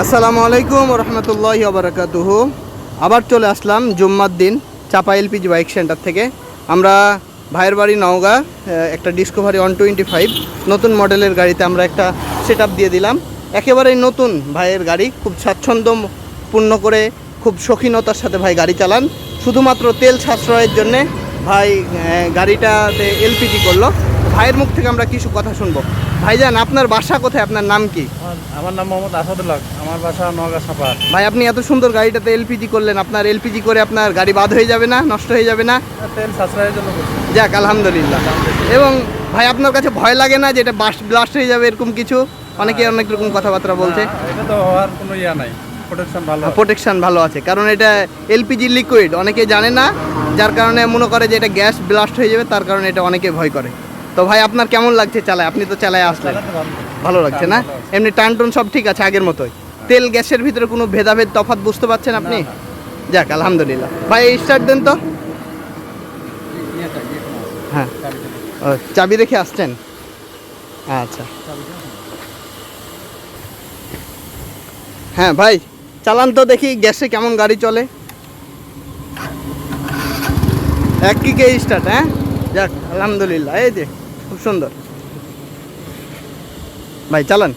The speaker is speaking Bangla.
আসসালামু আলাইকুম রহমতুল্লাহ বারাকাতুহ আবার চলে আসলাম জুম্মার দিন চাপা এলপিজি বাইক সেন্টার থেকে। আমরা ভাইয়ের বাড়ি নওগাঁ একটা ডিসকভারি ওয়ান টোয়েন্টি ফাইভ, নতুন মডেলের গাড়িতে আমরা একটা সেট দিয়ে দিলাম। একেবারেই নতুন ভাইয়ের গাড়ি, খুব স্বাচ্ছন্দ্যপূর্ণ করে, খুব শৌখিনতার সাথে ভাই গাড়ি চালান। শুধুমাত্র তেল সাশ্রয়ের জন্যে ভাই গাড়িটাতে এলপিজি করল। ভাইয়ের মুখ থেকে আমরা কিছু কথা শুনব। ভাইজান আপনার বাসা কোথায়? আপনার নাম কি? আমার- নাম মোহাম্মদ আসাদুল্লাহ। আমার বাসা নগা সাপার ভাই আপনি এত সুন্দর গাড়িটাতে এলপিজি করলেন। আপনার এলপিজি করে আপনার গাড়ি বাদ হয়ে যাবে না নষ্ট হয়ে যাবে না? তেল সাশ্রয়ের জন্য যাক আলহামদুলিল্লাহ। এবং ভাই আপনার কাছে ভয় লাগে না যে এটা বাস্ট ব্লাস্ট হয়ে যাবে এরকম কিছু? অনেকে অনেক রকম কথাবার্তা বলছে। এটা তো হওয়ার কোনো ইয়া নাই। প্রোটেকশন ভালো। প্রোটেকশন ভালো আছে। কারণ এটা এলপিজি লিকুইড অনেকে জানে না। যার কারণে মনে করে যে এটা গ্যাস ব্লাস্ট হয়ে যাবে তার কারণে এটা অনেকে ভয় করে। তো ভাই আপনার কেমন লাগছে চালায়? আপনি তো চালায় আসলেন। ভালো। লাগছে। না? এমনি টান টুন সব ঠিক আছে আগের মতোই। তেল গ্যাসের ভিতরে কোনো ভেদাভেদ তফাৎ বুঝতে পারছেন আপনি? যাক আলহামদুলিল্লাহ। ভাই স্টার্ট দেন তো। হ্যাঁ। চাবি রেখে আসছেন? আচ্ছা। হ্যাঁ ভাই চালান তো দেখি গ্যাসে কেমন গাড়ি চলে? এক কিকে স্টার্ট হ্যাঁ? যাক আলহামদুলিল্লাহ এই যে খুব সুন্দর। ভাই চালান।